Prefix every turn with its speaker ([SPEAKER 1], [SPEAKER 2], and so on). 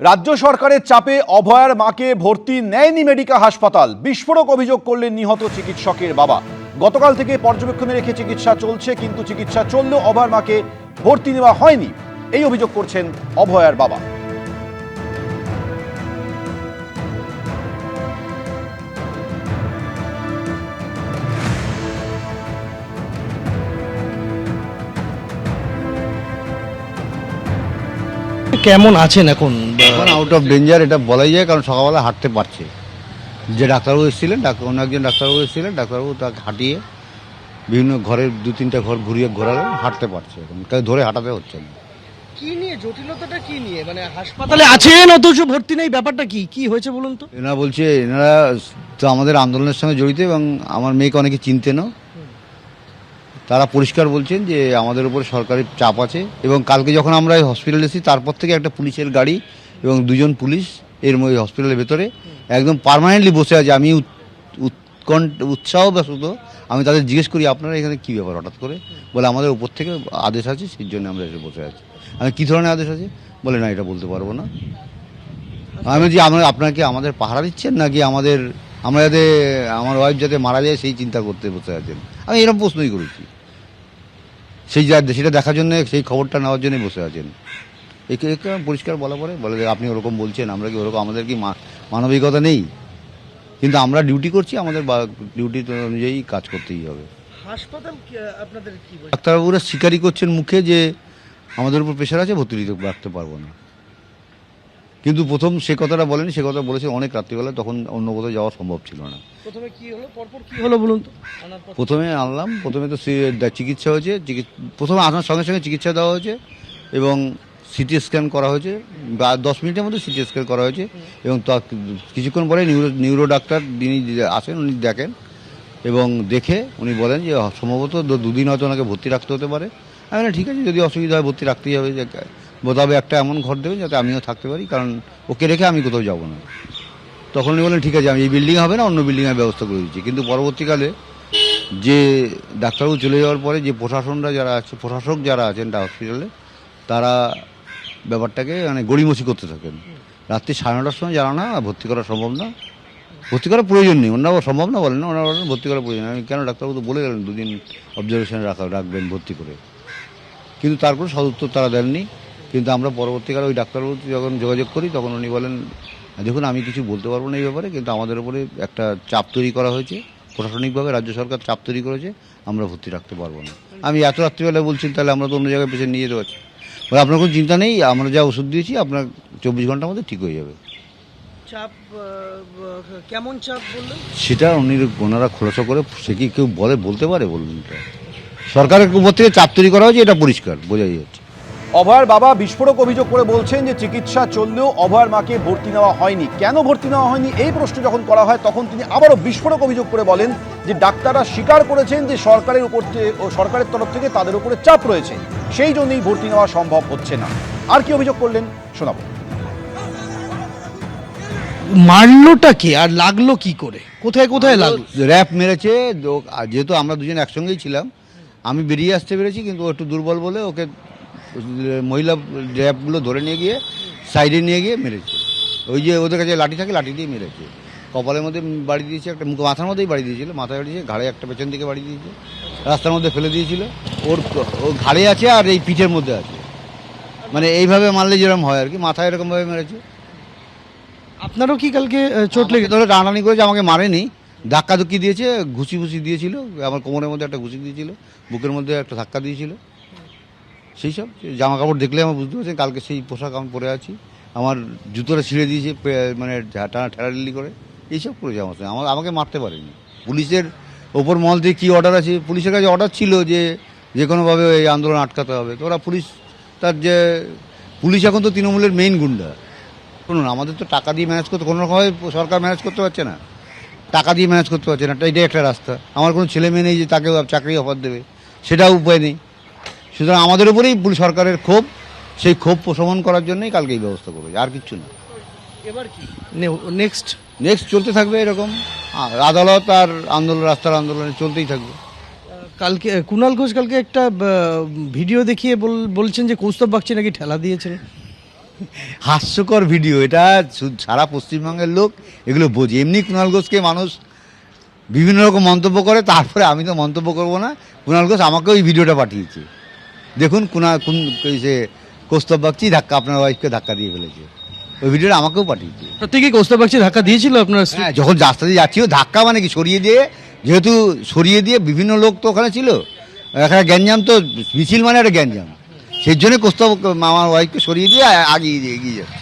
[SPEAKER 1] রাজ্য সরকারের চাপে অভয়ার মাকে ভর্তি নেয়নি মেডিকা হাসপাতাল। বিস্ফোরক অভিযোগ করলেন নিহত চিকিৎসকের বাবা। গতকাল থেকে পর্যবেক্ষণে রেখে চিকিৎসা চলছে, কিন্তু চিকিৎসা চললেও অভয়ার মাকে ভর্তি নেওয়া হয়নি। এই অভিযোগ করছেন অভয়ার বাবা।
[SPEAKER 2] কেমন আছেন এখন?
[SPEAKER 3] এখন আউট অফ ডেঞ্জার এটা বলাই যায় কারণ সকালবেলা হাঁটতে পারছে। যে ডাক্তারবাবু এসেছিলেন ডাক্তার অন্য একজন ডাক্তারবাবু এসেছিলেন ডাক্তারবাবু তাকে হাঁটিয়ে বিভিন্ন ঘরের দু তিনটা ঘর ঘুরিয়ে ঘোরালো হাঁটতে পারছে এখন। তাকে ধরে হাঁটাতে হচ্ছে না।
[SPEAKER 2] কি নিয়ে জটিলতাটা কি নিয়ে? মানে হাসপাতালে আছেন অথচ ভর্তি নেই ব্যাপারটা কি? কি হয়েছে বলুন তো?
[SPEAKER 3] এনারা বলছে এনারা তো আমাদের আন্দোলনের সঙ্গে জড়িত এবং আমার মেয়েকে অনেকে চিনতেনও। তারা পরিষ্কার বলছেন যে আমাদের উপর সরকারি চাপ আছে এবং কালকে যখন আমরা হসপিটালে এসেছি, তারপর থেকে একটা পুলিশের গাড়ি এবং দুজন পুলিশ এর মধ্যে হসপিটালের ভেতরে একদম পার্মানেন্টলি বসে আছে। আমি উৎ- উৎকণ্ঠ, উৎসাহ ব্যস্ত। আমি তাদের জিজ্ঞেস করি, আপনারা এখানে কী ব্যাপার হঠাৎ করে? বলে, আমাদের উপর থেকে আদেশ আছে, সেই জন্য আমরা এসে বসে আছি। আমি, কী ধরনের আদেশ আছে? বলে, না, এটা বলতে পারব না। আমি বলছি, আমরা, আপনাকে আমাদের পাহারা দিচ্ছেন নাকি আমাদের, আমরা যাতে, আমার ওয়াইফ যাতে মারা যায়, সেই চিন্তা করতে বসে আছেন? আমি এরকম প্রশ্নই করেছি। সেই যা সেটা দেখার জন্য সেই খবরটা নেওয়ার জন্যই বসে আছেন। একে একে পরিষ্কার বলা পরে বলে যে আপনি ওরকম বলছেন আমরা কি ওরকম আমাদের কি মানবিকতা নেই? কিন্তু আমরা ডিউটি করছি আমাদের ডিউটি অনুযায়ী কাজ করতেই হবে।
[SPEAKER 2] হাসপাতাল আপনাদের কি
[SPEAKER 3] ডাক্তারবাবুরা স্বীকারই করছেন মুখে যে আমাদের উপর প্রেশার আছে ভর্তি রাখতে পারব না। কিন্তু প্রথম সে কথাটা বলেনি সে কথা বলেছে অনেক রাত্রিবেলা তখন অন্য কোথাও যাওয়া সম্ভব ছিল না।
[SPEAKER 2] প্রথমে কি হলো? পরপর কি হলো বলুন তো?
[SPEAKER 3] প্রথমে আনলাম প্রথমে তো চিকিৎসা হয়েছে প্রথমে আসার সঙ্গে সঙ্গে চিকিৎসা দেওয়া হয়েছে এবং সিটি স্ক্যান করা হয়েছে দশ মিনিটের মধ্যে সিটি স্ক্যান করা হয়েছে এবং তা কিছুক্ষণ পরে নিউরো নিউরো ডাক্তার যিনি আসেন উনি দেখেন এবং দেখে উনি বলেন যে সম্ভবত দুদিন হয়তো ওনাকে ভর্তি রাখতে হতে পারে। আমি ঠিক আছে যদি অসুবিধা হয় ভর্তি রাখতেই হবে বোধহয় একটা এমন ঘর দেবেন যাতে আমিও থাকতে পারি, কারণ ওকে রেখে আমি কোথাও যাব না। তখন উনি বললেন, ঠিক আছে, আমি এই বিল্ডিং হবে না, অন্য বিল্ডিংয়ের ব্যবস্থা করে দিচ্ছি। কিন্তু পরবর্তীকালে যে ডাক্তারবাবু চলে যাওয়ার পরে যে প্রশাসনরা যারা আছে, প্রশাসক যারা আছেন হসপিটালে তারা ব্যাপারটাকে মানে গড়িমসি করতে থাকেন। রাত্রি সাড়ে নটার সময় জানা না, ভর্তি করা সম্ভব না। ভর্তি করার প্রয়োজন নেই, ওনারা সম্ভব না বলেন না, ওনারা বলেন ভর্তি করার প্রয়োজন আমি কেন ডাক্তারবাবু তো বলে গেলেন, দুদিন অবজারভেশনে রাখা, রাখবেন ভর্তি করে। কিন্তু তার কোনো সদুত্তর তারা দেননি। কিন্তু আমরা পরবর্তীকালে ওই ডাক্তারবাবু যখন যোগাযোগ করি তখন উনি বলেন দেখুন আমি কিছু বলতে পারব না এই ব্যাপারে কিন্তু আমাদের উপরে একটা চাপ তৈরি করা হয়েছে। প্রশাসনিকভাবে রাজ্য সরকার চাপ তৈরি করেছে আমরা ভর্তি রাখতে পারব না। আমি এত রাত্রিবেলা বলছি তাহলে আমরা তো অন্য জায়গায় পেশেন্ট নিয়ে যেতে পারছি। বলে আপনার কোনো চিন্তা নেই আমরা যা ওষুধ দিয়েছি আপনার চব্বিশ ঘণ্টার মধ্যে ঠিক হয়ে যাবে।
[SPEAKER 2] চাপ কেমন চাপ বললেন?
[SPEAKER 3] সেটা উনি ওনারা খোলাসা করে সে কি কেউ বলে বলতে পারে বলুন সরকারের উপর থেকে চাপ তৈরি করা হয়েছে এটা পরিষ্কার বোঝাই যাচ্ছে।
[SPEAKER 1] অভয়ার বাবা বিস্ফোরক অভিযোগ করে বলছেন যে চিকিৎসা চললেও অভয়ার মাকে ভর্তি নেওয়া হয়নি। কেন ভর্তি নেওয়া হয়নি? এই প্রশ্ন যখন করা হয় তখন তিনি আবারও বিস্ফোরক অভিযোগ করে বলেন যে ডাক্তাররা স্বীকার করেছেন যে সরকারের উপর সরকারের তরফ থেকে তাদের উপরে চাপ রয়েছে। সেই জন্যই ভর্তি নেওয়া সম্ভব হচ্ছে না। আর কি অভিযোগ করলেন? শোনাবো।
[SPEAKER 2] মারলোটা কি? আর লাগল কি করে? কোথায় কোথায় লাগল?
[SPEAKER 3] র্যাপ মেরেছে আর যেহেতু আমরা দুজন একসঙ্গেই ছিলাম আমি বেরিয়ে আসতে পেরেছি কিন্তু ও একটু দুর্বল বলে ওকে মহিলা র্যাপগুলো ধরে নিয়ে গিয়ে সাইডে নিয়ে গিয়ে মেরেছে। ওই যে ওদের কাছে লাঠি থাকে লাঠি দিয়ে মেরেছে। কপালের মধ্যে বাড়ি দিয়েছে একটা মুখ মাথার মধ্যেই বাড়ি দিয়েছিল মাথায় বাড়ি দিয়েছে ঘাড়ে একটা পেছন দিকে বাড়ি দিয়েছে রাস্তার মধ্যে ফেলে দিয়েছিল। ওর ও ঘাড়ে আছে আর এই পিঠের মধ্যে আছে। মানে এইভাবে মারলে যেরকম হয় আর কি মাথায় এরকমভাবে মেরেছে।
[SPEAKER 2] আপনারও কি কালকে চোট লেগে
[SPEAKER 3] ধরে টানাটানি করেছে আমাকে মারেনি। ধাক্কা ধুক্কি দিয়েছে ঘুষি ঘুষি দিয়েছিল আমার কোমরের মধ্যে একটা ঘুষি দিয়েছিল বুকের মধ্যে একটা ধাক্কা দিয়েছিল। সেই সব জামা কাপড় দেখলে আমার বুঝতে পারছেন, কালকে সেই পোশাক আমি পরে আছি। আমার জুতোটা ছিঁড়ে দিয়েছে মানে টানা ঠেলাঠেলি করে। এইসব করেছে আমার সঙ্গে আমার আমাকে মারতে পারেনি। পুলিশের ওপর মহল থেকে কী অর্ডার আছে? পুলিশের কাছে অর্ডার ছিল যে যে কোনোভাবে এই আন্দোলন আটকাতে হবে। তো ওরা পুলিশ তার যে পুলিশ এখন তো তৃণমূলের মেইন গুন্ডা। শুনুন, আমাদের তো টাকা দিয়ে ম্যানেজ করতে কোনো রকমভাবে সরকার ম্যানেজ করতে পারছে না। টাকা দিয়ে ম্যানেজ করতে পারছে না। এটাই একটা রাস্তা। আমার কোনো ছেলে মেয়ে নেই যে তাকে চাকরি অফার দেবে। সেটাও উপায় নেই। সুতরাং আমাদের উপরেই সরকারের ক্ষোভ সেই ক্ষোভ প্রশমন করার জন্যই কালকে এই ব্যবস্থা করবে আর কিচ্ছু না।
[SPEAKER 2] এবার কি? নেক্সট
[SPEAKER 3] নেক্সট চলতে থাকবে এরকম। আ- আদালত আর আন্দোলন রাস্তার আন্দোলনে চলতেই থাকবে।
[SPEAKER 2] কালকে কুণাল ঘোষ কালকে একটা ভিডিও দেখিয়ে বল- বলছেন যে কৌস্তব বাগচি নাকি ঠেলা দিয়েছেন।
[SPEAKER 3] হাস্যকর ভিডিও এটা সারা পশ্চিমবঙ্গের লোক এগুলো বোঝে। এমনি কুণাল ঘোষকে মানুষ বিভিন্ন রকম মন্তব্য করে তারপরে আমি তো মন্তব্য করব না। কুণাল ঘোষ আমাকে ওই ভিডিওটা পাঠিয়েছে। দেখুন কোনা কোন সে কৌস্তব বাগচি ধাক্কা আপনার ওয়াইফকে ধাক্কা দিয়ে ফেলেছে। ওই ভিডিওটা আমাকেও পাঠিয়েছে।
[SPEAKER 2] প্রত্যেকে কৌস্তব বাগচি ধাক্কা দিয়েছিল আপনার
[SPEAKER 3] হ্যাঁ যখন রাস্তা দিয়ে যাচ্ছি ধাক্কা মানে কি সরিয়ে দিয়ে যেহেতু সরিয়ে দিয়ে বিভিন্ন লোক তো ওখানে ছিল এখানে গ্যাঞ্জাম তো মিছিল মানে একটা গ্যাঞ্জাম। সেই জন্য কৌস্তব আমার ওয়াইফকে সরিয়ে দিয়ে আ- আগিয়ে দিয়ে এগিয়ে যাচ্ছে।